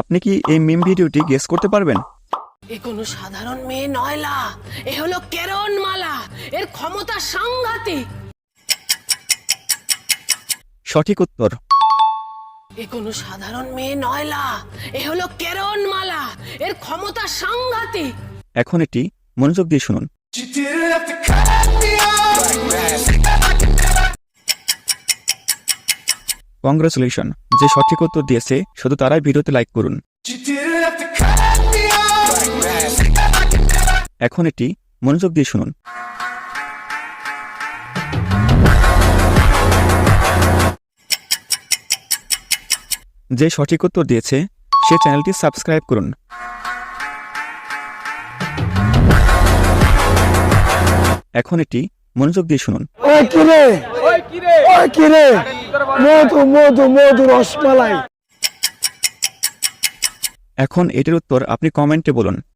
আপনি কি এই মিম ভিডিওটি গেস করতে পারবেন? এ কোনো সাধারণ মেয়ে নয়লা এ হলো কেরন মালা এর ক্ষমতা সাংঘাতিক। সঠিক উত্তর। এ কোনো সাধারণ মেয়ে নয়লা এ হলো কেরন মালা এর ক্ষমতা সাংঘাতিক। এখন এটি মনোযোগ দিয়ে শুনুন। কংগ্রেচুলেশন যে সঠিক উত্তর দিয়েছে শুধু তারাই ভিডিওতে লাইক করুন। এখন এটি মনোযোগ দিয়ে শুনুন। যে সঠিক উত্তর দিয়েছে সে চ্যানেলটি সাবস্ক্রাইব করুন। এখন এটি মনোযোগ দিয়ে শুনুন। ওই কিরে? ওই কিরে? মধু মধু মধু রসমালাই। এখন এটির উত্তর আপনি কমেন্টে বলুন।